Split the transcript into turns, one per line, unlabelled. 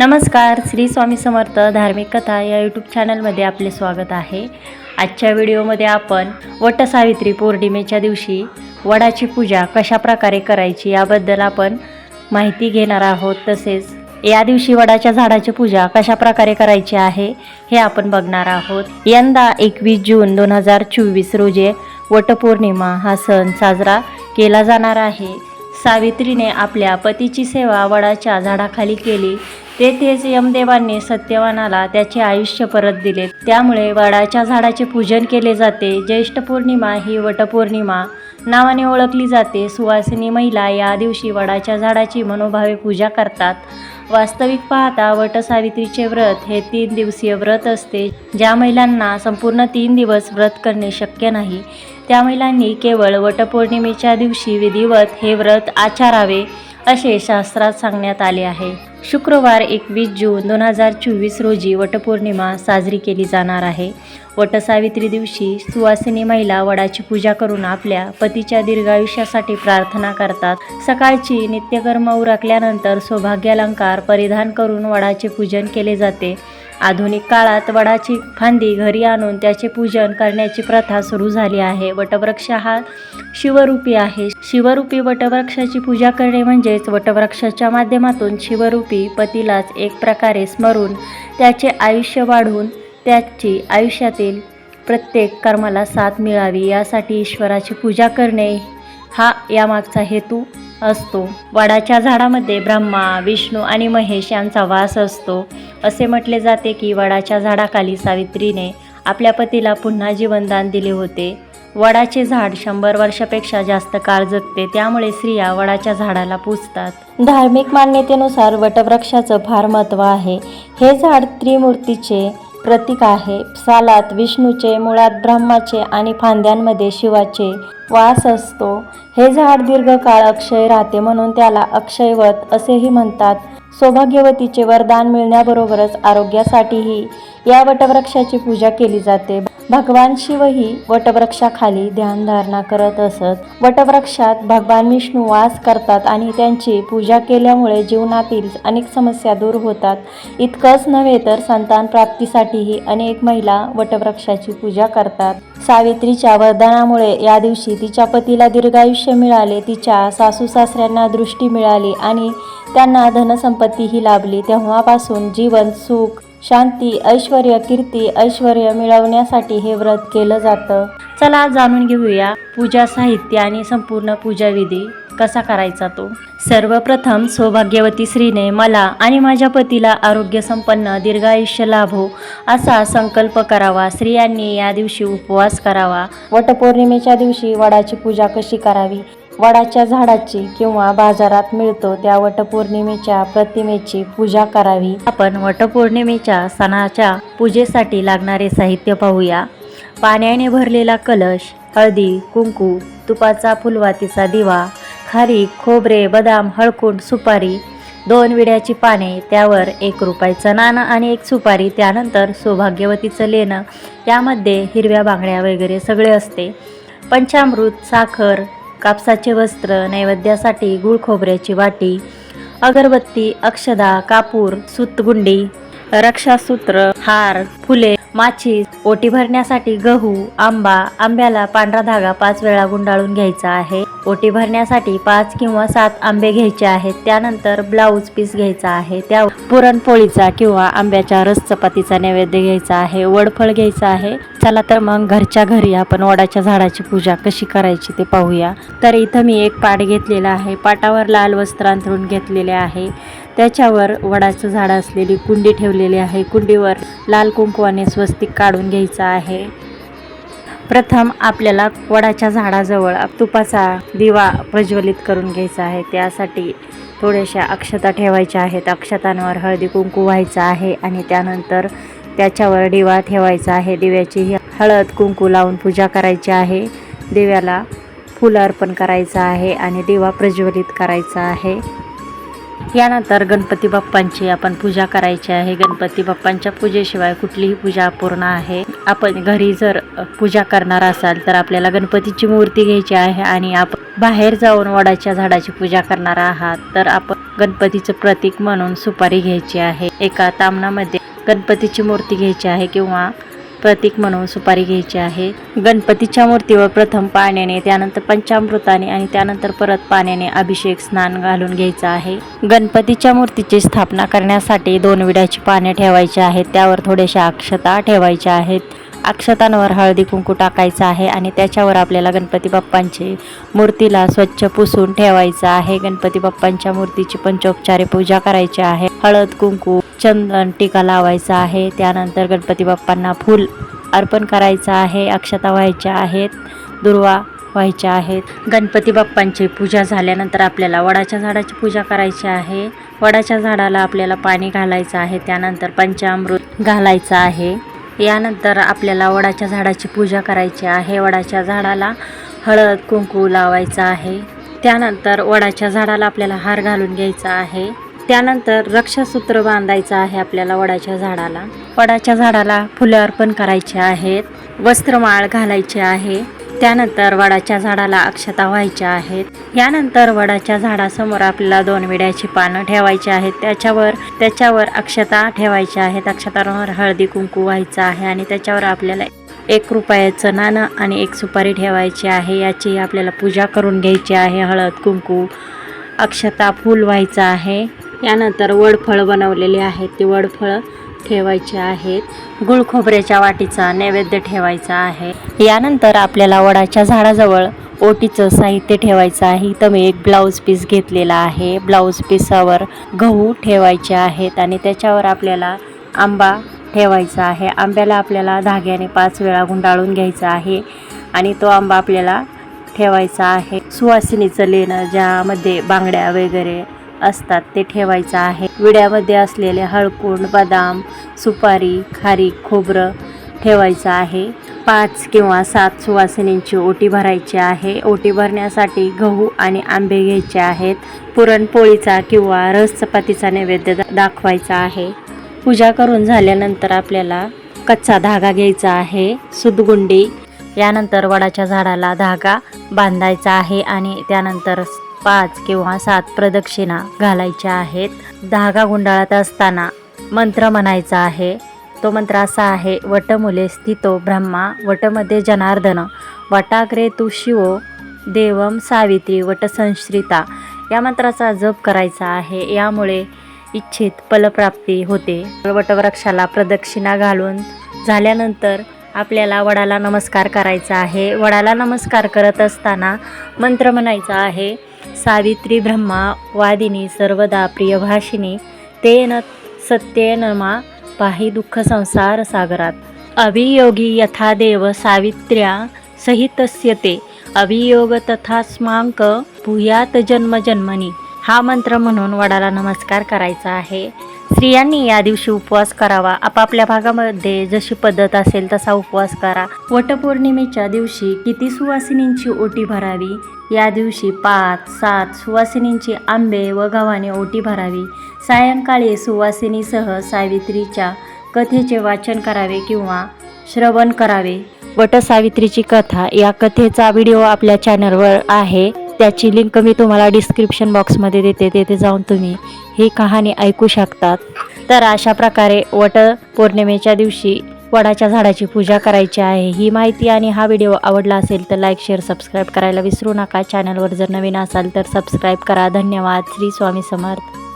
नमस्कार श्री स्वामी समर्थ धार्मिक कथा या यूट्यूब चॅनलमध्ये आपले स्वागत आहे आजच्या व्हिडिओमध्ये आपण वटसावित्री पौर्णिमेच्या दिवशी वडाची पूजा कशा प्रकारे करायची याबद्दल आपण माहिती घेणार आहोत तसेच या दिवशी वडाच्या झाडाची पूजा कशा प्रकारे करायची आहे हे आपण बघणार आहोत यंदा एकवीस जून दोन हजार चोवीस रोजी वटपौर्णिमा हा सण साजरा केला जाणार आहे सावित्रीने आपल्या पतीची सेवा वडाच्या झाडाखाली केली तेथेच यमदेवांनी सत्यवानाला त्याचे आयुष्य परत दिले त्यामुळे वडाच्या झाडाचे पूजन केले जाते ज्येष्ठ पौर्णिमा ही वटपौर्णिमा नावाने ओळखली जाते सुवासिनी महिला या दिवशी वडाच्या झाडाची मनोभावे पूजा करतात वास्तविक पाहता वटसावित्रीचे व्रत हे तीन दिवसीय व्रत असते ज्या महिलांना संपूर्ण तीन दिवस व्रत करणे शक्य नाही त्या महिलांनी केवळ वटपौर्णिमेच्या दिवशी विधिवत हे व्रत आचारावे असे शास्त्रात सांगण्यात आले आहे शुक्रवार एकवीस जून दोन हजार चोवीस रोजी वटपौर्णिमा साजरी केली जाणार आहे वटसावित्री दिवशी सुवासिनी महिला वडाची पूजा करून आपल्या पतीच्या दीर्घायुष्यासाठी प्रार्थना करतात सकाळची नित्यकर्म उरकल्यानंतर सौभाग्यालंकार परिधान करून वडाचे पूजन केले जाते आधुनिक काळात वडाची फांदी घरी आणून त्याचे पूजन करण्याची प्रथा सुरू झाली आहे वटवृक्ष हा शिवरूपी आहे शिवरूपी वटवृक्षाची पूजा करणे म्हणजेच वटवृक्षाच्या माध्यमातून शिवरूप रूपी पतीलाच एक प्रकारे स्मरून त्याचे आयुष्य वाढून त्याची आयुष्यातील प्रत्येक कर्माला साथ मिळावी यासाठी ईश्वराची पूजा करणे हा यामागचा हेतू असतो वडाच्या झाडामध्ये ब्रह्मा विष्णू आणि महेश यांचा वास असतो असे म्हटले जाते की वडाच्या झाडाखाली सावित्रीने आपल्या पतीला पुन्हा जीवनदान दिले होते वडाचे झाड शंभर वर्षापेक्षा जास्त काळ जगते त्यामुळे स्त्रिया वडाच्या झाडाला पुजतात धार्मिक मान्यतेनुसार वटवृक्षाचं फार महत्त्व आहे हे झाड त्रिमूर्तीचे प्रतीक आहे सालात विष्णूचे मुळात ब्रह्माचे आणि फांद्यांमध्ये शिवाचे वास असतो हे झाड दीर्घकाळ अक्षय राहते म्हणून त्याला अक्षयवत असेही म्हणतात सौभाग्यवतीचे वरदान मिळण्याबरोबरच आरोग्यासाठीही या वटवृक्षाची पूजा केली जाते भगवान शिवही वटवृक्षाखाली ध्यानधारणा करत असत वटवृक्षात भगवान विष्णू वास करतात आणि त्यांची पूजा केल्यामुळे जीवनातील अनेक समस्या दूर होतात इतकंच नव्हे तर संतान प्राप्तीसाठीही अनेक महिला वटवृक्षाची पूजा करतात सावित्रीच्या वरदानामुळे या दिवशी तिच्या पतीला दीर्घायुष्य मिळाले तिच्या सासू सासऱ्यांना दृष्टी मिळाली आणि त्यांना धनसंपत्ती ही लाभली तेव्हापासून जीवन सुख शांती ऐश्वर कीर्ती ऐश्वर मिळवण्यासाठी हे व्रत केलं जातं चला जाणून घेऊया पूजा साहित्य आणि संपूर्ण पूजा विधी कसा करायचा तो सर्वप्रथम सौभाग्यवती श्रीने मला आणि माझ्या पतीला आरोग्य संपन्न दीर्घायुष्य लाभो असा संकल्प करावा स्त्रियांनी या दिवशी उपवास करावा वटपौर्णिमेच्या दिवशी वडाची पूजा कशी करावी वडाच्या झाडाची किंवा बाजारात मिळतो त्या वटपौर्णिमेच्या प्रतिमेची पूजा करावी आपण वटपौर्णिमेच्या सणाच्या पूजेसाठी लागणारे साहित्य पाहूया पाण्याने भरलेला कलश हळदी कुंकू तुपाचा फुलवातीचा दिवा खारी खोबरे बदाम हळकुंड सुपारी दोन विड्याची पाने त्यावर एक रुपयाचं नाणं आणि एक सुपारी त्यानंतर सौभाग्यवतीचं लेणं यामध्ये हिरव्या बांगड्या वगैरे सगळे असते पंचामृत साखर कापसाचे वस्त्र नैवेद्यासाठी गुळ खोबऱ्याची वाटी अगरबत्ती अक्षदा कापूर सुतगुंडी रक्षासूत्र हार फुले माची ओटी भरण्यासाठी गहू आंबा आंब्याला पांढरा धागा पाच वेळा गुंडाळून घ्यायचा आहे ओटी भरण्यासाठी पाच किंवा सात आंबे घ्यायचे आहेत त्यानंतर ब्लाऊज पीस घ्यायचा आहे त्या पुरणपोळीचा किंवा आंब्याच्या रस चपातीचा नैवेद्य घ्यायचा आहे वडफळ घ्यायचा आहे चला तर मग घरच्या घरी आपण वडाच्या झाडाची पूजा कशी करायची ते पाहूया तर इथं मी एक पाट घेतलेला आहे पाटावर लाल वस्त्र अंथरून घेतलेले आहे त्याच्यावर वडाचं झाड असलेली कुंडी ठेवलेली आहे कुंडीवर लाल कुंकवाने स्वस्तिक काढून घ्यायचं आहे प्रथम आपल्याला वडाच्या झाडाजवळ तुपाचा दिवा प्रज्वलित करून घ्यायचा आहे त्यासाठी थोड्याशा अक्षता ठेवायच्या आहेत अक्षतांवर हळदी कुंकू व्हायचं आहे आणि त्यानंतर त्याच्यावर दिवा ठेवायचा आहे दिव्याची ही हळद कुंकू लावून पूजा करायची आहे दिव्याला फुलं अर्पण करायचं आहे आणि दिवा प्रज्वलित करायचा आहे यानंतर गणपती बाप्पांची आपण पूजा करायची आहे गणपती बाप्पांच्या पूजेशिवाय कुठलीही पूजा अपूर्ण आहे आपण घरी जर पूजा करणार असाल तर आपल्याला गणपतीची मूर्ती घ्यायची आहे आणि आपण बाहेर जाऊन वडाच्या झाडाची पूजा करणार आहात तर आपण गणपतीचं प्रतीक म्हणून सुपारी घ्यायची आहे एका तामणामध्ये गणपतीची मूर्ती घ्यायची आहे किंवा प्रतीक म्हणून सुपारी घ्यायची आहे गणपतीच्या मूर्तीवर प्रथम पाण्याने त्यानंतर पंचामृताने आणि त्यानंतर परत पाण्याने अभिषेक स्नान घालून घ्यायचा आहे गणपतीच्या मूर्तीची स्थापना करण्यासाठी दोन विड्याची पाने ठेवायची आहेत त्यावर थोड्याशा अक्षता ठेवायच्या आहेत अक्षतांवर हळदी कुंकू टाकायचं आहे आणि त्याच्यावर आपल्याला गणपती बाप्पांची मूर्तीला स्वच्छ पुसून ठेवायचं आहे गणपती बाप्पांच्या मूर्तीची पंचोपचारे पूजा करायची आहे हळद कुंकू चंदन टीका लावायचा आहे त्यानंतर गणपती बाप्पांना फूल अर्पण करायचं आहे अक्षता व्हायच्या आहेत दुर्वा व्हायच्या आहेत गणपती बाप्पांची पूजा झाल्यानंतर आपल्याला वडाच्या झाडाची पूजा करायची आहे वडाच्या झाडाला आपल्याला पाणी घालायचं आहे त्यानंतर पंचामृत घालायचं आहे यानंतर आपल्याला वडाच्या झाडाची पूजा करायची आहे वडाच्या झाडाला हळद कुंकू लावायचं आहे त्यानंतर वडाच्या झाडाला आपल्याला हार घालून घ्यायचा आहे त्यानंतर रक्षासूत्र बांधायचं आहे आपल्याला वडाच्या झाडाला वडाच्या झाडाला फुले अर्पण करायचे आहेत वस्त्रमाळ घालायचे आहे त्यानंतर वडाच्या झाडाला अक्षता व्हायच्या आहेत यानंतर वडाच्या झाडासमोर आपल्याला दोन विड्याची पानं ठेवायची आहेत त्याच्यावर त्याच्यावर अक्षता ठेवायची आहेत अक्षतावर हळदी कुंकू व्हायचं आहे आणि त्याच्यावर आपल्याला एक रुपयाचं नाणं आणि एक सुपारी ठेवायची आहे याची आपल्याला पूजा करून घ्यायची आहे हळद कुंकू अक्षता फूल व्हायचं आहे यानंतर वडफळ बनवलेली आहेत ती वडफळं ठेवायचे आहेत गुळ खोबऱ्याच्या वाटीचा नैवेद्य ठेवायचा आहे यानंतर आपल्याला वडाच्या झाडाजवळ ओटीचं साहित्य ठेवायचं आहे इथं मी एक ब्लाऊज पीस घेतलेला आहे ब्लाऊज पीसावर गहू ठेवायचे आहेत आणि त्याच्यावर आपल्याला आंबा ठेवायचा आहे आंब्याला आपल्याला धाग्याने पाच वेळा गुंडाळून घ्यायचा आहे आणि तो आंबा आपल्याला ठेवायचा आहे सुवासिनीचं लेणं ज्यामध्ये बांगड्या वगैरे असतात ते ठेवायचं आहे विड्यामध्ये असलेले हळकुंड बदाम सुपारी खारी खोबरं ठेवायचं आहे पाच किंवा सात सुवासिनींची ओटी भरायची आहे ओटी भरण्यासाठी गहू आणि आंबे घ्यायचे आहेत पुरणपोळीचा किंवा रस चपातीचा नैवेद्य दाखवायचा आहे पूजा करून झाल्यानंतर आपल्याला कच्चा धागा घ्यायचा आहे सुदगुंडी यानंतर वडाच्या झाडाला धागा बांधायचा आहे आणि त्यानंतर पाच किंवा सात प्रदक्षिणा घालायच्या आहेत धागा गुंडाळत असताना मंत्र म्हणायचा आहे तो मंत्र असा आहे मुले स्थितो ब्रह्मा वटमध्ये जनार्दन वटाग्रे तू शिवो देवम सावित्री वटसंश्रिता या मंत्राचा जप करायचा आहे यामुळे इच्छित फलप्राप्ती होते वटवृक्षाला प्रदक्षिणा घालून झाल्यानंतर आपल्याला वडाला नमस्कार करायचा आहे वडाला नमस्कार करत असताना मंत्र म्हणायचा आहे सावित्री ब्रह्मा वादिनी सर्वदा प्रियभाषिनी तेन सत्येन मा पाही दुःख संसार सागरात अभियोगी यथा देव सावित्र्या सहितस्य ते अभियोग तथास्मांक भूयात जन्मजन्मनी हा मंत्र म्हणून वडाला नमस्कार करायचा आहे स्त्रियांनी या दिवशी उपवास करावा आपापल्या भागामध्ये जशी पद्धत असेल तसा उपवास करा वटपौर्णिमेच्या दिवशी किती सुवासिनींची ओटी भरावी या दिवशी पाच सात सुवासिनींची आंबे व गव्हाने ओटी भरावी सायंकाळी सुवासिनीसह सावित्रीच्या कथेचे वाचन करावे किंवा श्रवण करावे वट सावित्रीची कथा या कथेचा व्हिडिओ आपल्या चॅनलवर आहे त्याची लिंक मी तुम्हाला डिस्क्रिप्शन बॉक्समध्ये देते तेथे जाऊन तुम्ही ही कहाणी ऐकू शकतात तर अशा प्रकारे वट पौर्णिमेच्या दिवशी वडाच्या झाडाची पूजा करायची आहे ही माहिती आणि हा व्हिडिओ आवडला असेल तर लाईक शेअर सबस्क्राईब करायला विसरू नका चॅनलवर जर नवीन असाल तर सबस्क्राईब करा धन्यवाद श्री स्वामी समर्थ